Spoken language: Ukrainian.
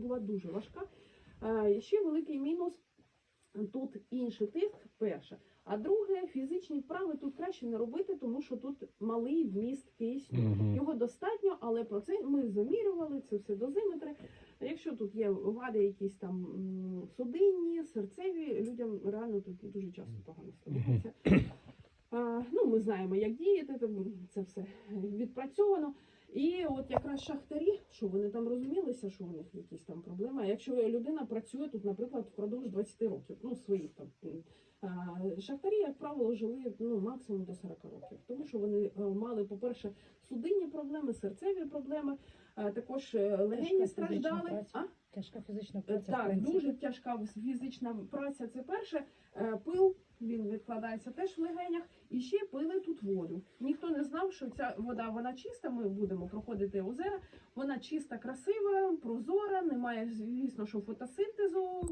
була дуже важка. Е, Ще великий мінус тут інший тиск, перше. А друге, фізичні вправи тут краще не робити, тому що тут малий вміст кисню. Мгм. Його достатньо, але про це ми замірювали, це все дозиметри. Якщо тут є вади якісь там судинні, серцеві, людям реально тут дуже часто погано становиться. Ми знаємо, як діяти, там це все відпрацьовано. І от якраз шахтарі, що вони там розумілися, що у них якісь там проблеми. А якщо людина працює тут, наприклад, впродовж 20 років, ну своїх там. а, Шахтарі, як правило, жили ну, максимум до 40 років, тому що вони е, мали, по-перше, судинні проблеми, серцеві проблеми, а також е, легені страждали. А? Тяжка фізична Е, праця. в Так, принципі. дуже тяжка фізична праця. Це перше. Е, Пил він відкладається теж в легенях. І ще пили тут воду. Ніхто не знав, що ця вода вона чиста. Ми будемо проходити озера. Вона чиста, красива, прозора. Немає, звісно, що фотосинтезу.